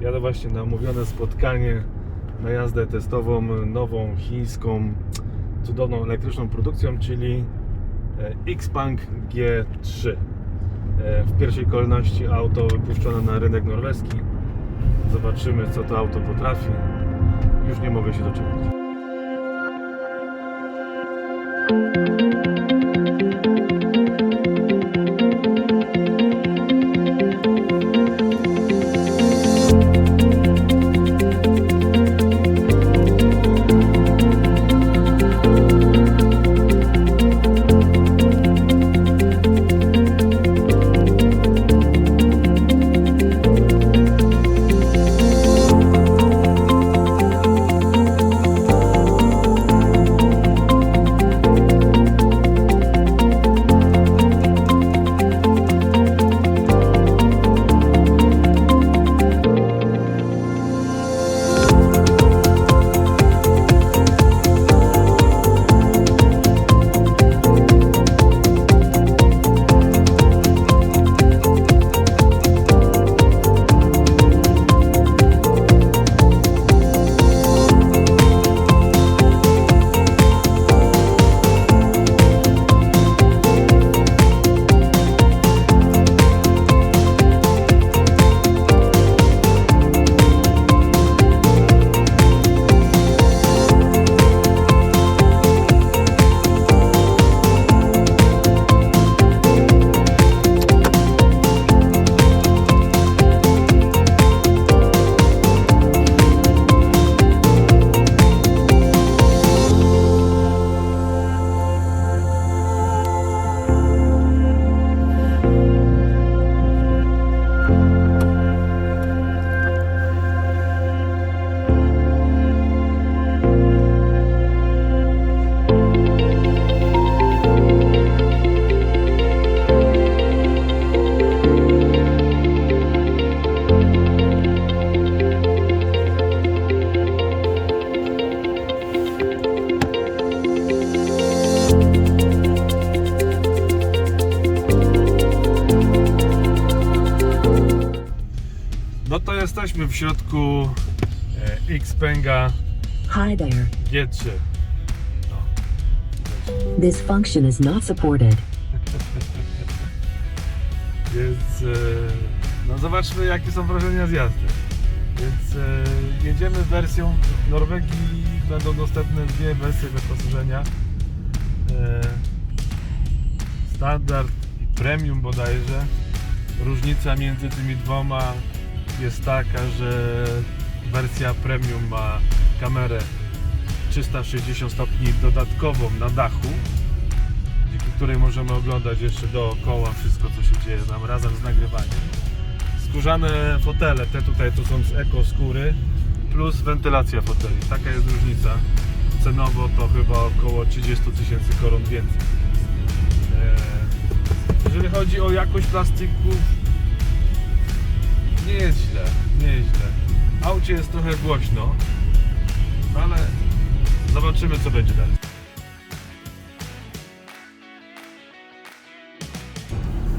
Jadę właśnie na umówione spotkanie na jazdę testową nową chińską cudowną elektryczną produkcją, czyli e, Xpeng G3. E, W pierwszej kolejności auto wypuszczone na rynek norweski. Zobaczymy co to auto potrafi. Już nie mogę się doczekać. Jesteśmy w środku e, Xpenga Hi there. G3. No. This function is not supported. Więc e, no zobaczmy jakie są wrażenia z jazdy. Więc e, jedziemy wersją w Norwegii będą dostępne dwie wersje wyposażenia. Standard i premium bodajże. Różnica między tymi dwoma jest taka, że wersja premium ma kamerę 360 stopni dodatkową na dachu dzięki której możemy oglądać jeszcze dookoła wszystko co się dzieje nam razem z nagrywaniem. Skórzane fotele, te tutaj to są z eko skóry plus wentylacja foteli. Taka jest różnica. Cenowo to chyba około 30 tysięcy koron więcej. Eee, Jeżeli chodzi o jakość plastików, nie jest źle, nie jest źle. W aucie jest trochę głośno, ale zobaczymy co będzie dalej.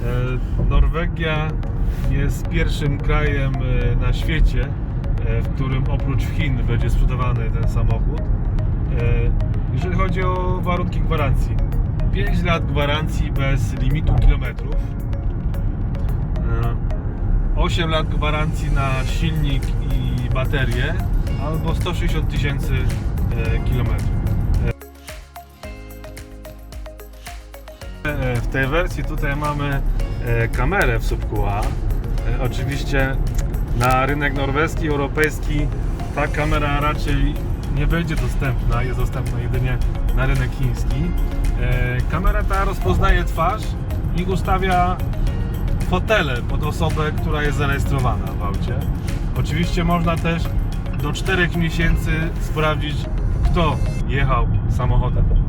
E, Norwegia jest pierwszym krajem e, na świecie, e, w którym oprócz Chin będzie sprzedawany ten samochód. Jeżeli chodzi o warunki gwarancji, 5 lat gwarancji bez limitu kilometrów, 8 lat gwarancji na silnik i baterię, albo 160 tysięcy e, kilometrów. E, W tej wersji tutaj mamy e, kamerę w słupku A. E, Oczywiście na rynek norweski, europejski ta kamera raczej nie będzie dostępna, jest dostępna jedynie na rynek chiński. Kamera ta rozpoznaje twarz i ustawia fotele pod osobę, która jest zarejestrowana w aucie. Oczywiście można też do 4 miesięcy sprawdzić, kto jechał samochodem.